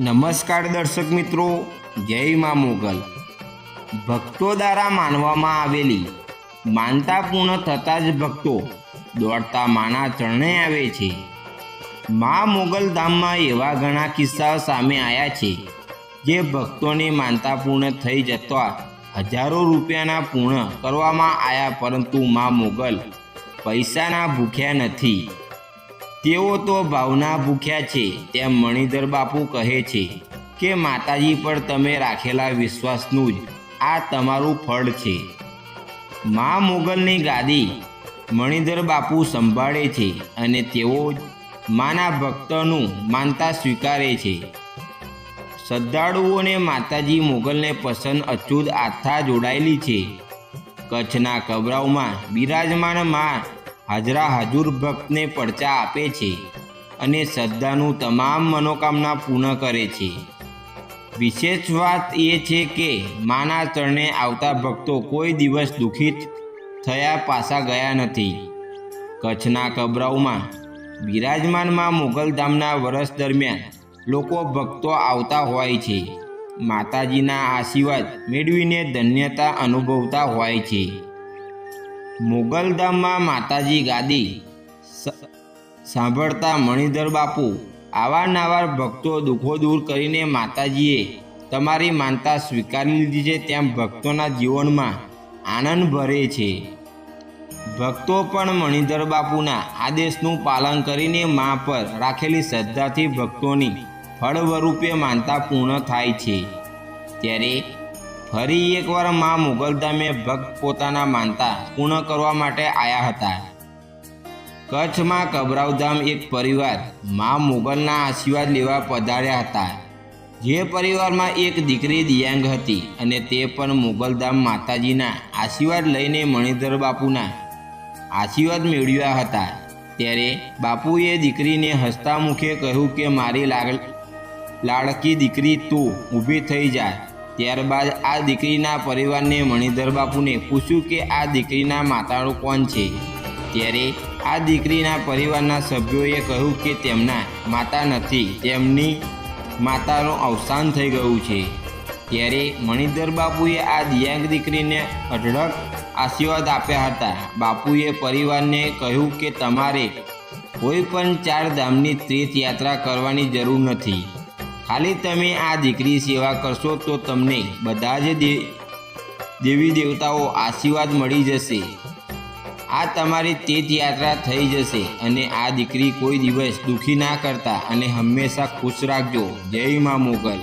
નમસ્કાર દર્શક મિત્રો, જય મા મોગલ. ભક્તો દ્વારા માનવામાં આવેલી માનતા પૂર્ણ થતાં જ ભક્તો દોડતા માના ચરણે આવે છે. મા મોગલ ધામમાં એવા ઘણા કિસ્સાઓ સામે આવ્યા છે, જે ભક્તોની માનતા પૂર્ણ થઈ જતા હજારો રૂપિયાના પૂર્ણ કરવામાં આવ્યા પરંતુ મા મોગલ પૈસાના ભૂખ્યા નથી. તેઓ તો ભાવના ભૂખ્યા છે, તેમ મણિધર બાપુ કહે છે કે, માતાજી પર તમે રાખેલા વિશ્વાસનું જ આ તમારું ફળ છે. મા મોગલની ગાદી મણિધર બાપુ સંભાળે છે અને તેઓ માના ભક્તનું માનતા સ્વીકારે છે. શ્રદ્ધાળુઓને માતાજી મોગલને પસંદ અચૂત આસ્થા જોડાયેલી છે. કચ્છના કબરાઓમાં બિરાજમાનમાં હાજરા હાજુર ભક્તને પડચા આપે છે અને શ્રદ્ધાનું તમામ મનોકામના પૂર્ણ કરે છે. વિશેષ વાત એ છે કે માના ચરણે આવતા ભક્તો કોઈ દિવસ દુઃખિત થયા પાસા ગયા નથી. કચ્છના કબરાઉમાં, બિરાજમાનમાં મોગલધામના વર્ષ દરમિયાન લોકો ભક્તો આવતા હોય છે. માતાજીના આશીર્વાદ મેળવીને ધન્યતા અનુભવતા હોય છે. મોગલધામમાં માતાજી ગાદી સાંભળતા મણિધર બાપુ આવારનવાર ભક્તો દુઃખો દૂર કરીને માતાજીએ તમારી માનતા સ્વીકારી લીધી છે તેમ ભક્તોના જીવનમાં આનંદ ભરે છે. ભક્તો પણ મણિધર બાપુના આદેશનું પાલન કરીને મા પર રાખેલી શ્રદ્ધાથી ભક્તોની ફળસ્વરૂપે માનતા પૂર્ણ થાય છે. ત્યારે ફરી એકવાર મા મુગલધામે ભક્ત પોતાના માનતા પૂર્ણ કરવા માટે આવ્યા હતા. કચ્છમાં કબરાવધામ એક પરિવાર મા મુગલના આશીર્વાદ લેવા પધાર્યા હતા. જે પરિવારમાં એક દીકરી દિયાંગ હતી અને તે પણ મુગલધામ માતાજીના આશીર્વાદ લઈને મણિધર બાપુના આશીર્વાદ મેળવ્યા હતા. ત્યારે બાપુએ દીકરીને હસતા મુખે કહ્યું કે, મારી લાડકી દીકરી, તું ઊભી થઈ જા. ત્યારબાદ આ દીકરીના પરિવારને મણિધર બાપુને પૂછ્યું કે આ દીકરીના માતાળું કોણ છે? ત્યારે આ દીકરીના પરિવારના સભ્યોએ કહ્યું કે તેમના માતા નથી, તેમની માતાનું અવસાન થઈ ગયું છે. ત્યારે મણિધર બાપુએ આ દિયાંગ દીકરીને અઢળક આશીર્વાદ આપ્યા હતા. બાપુએ પરિવારને કહ્યું કે તમારે કોઈ પણ ચાર ધામની તીર્થયાત્રા કરવાની જરૂર નથી. ખાલી તમે આ દીકરી સેવા કરશો તો તમને બધા જ દેવી દેવતાઓ આશીર્વાદ મળી જશે. આ તમારી તીર્થયાત્રા થઈ જશે અને આ દીકરી કોઈ દિવસ દુઃખી ના કરતા અને હંમેશા ખુશ રાખજો. જય મા મોગલ.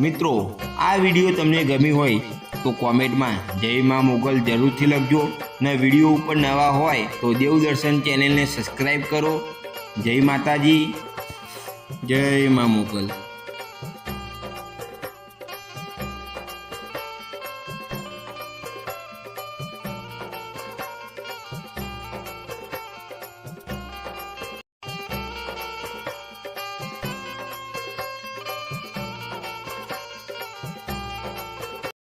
મિત્રો, આ વીડિયો તમને ગમી હોય તો કોમેન્ટમાં જય મા મોગલ જરૂરથી લખજો. ને વીડિયો ઉપર નવા હોય તો દેવદર્શન ચેનલને સબસ્ક્રાઈબ કરો. જય માતાજી. જય મા મોગલ.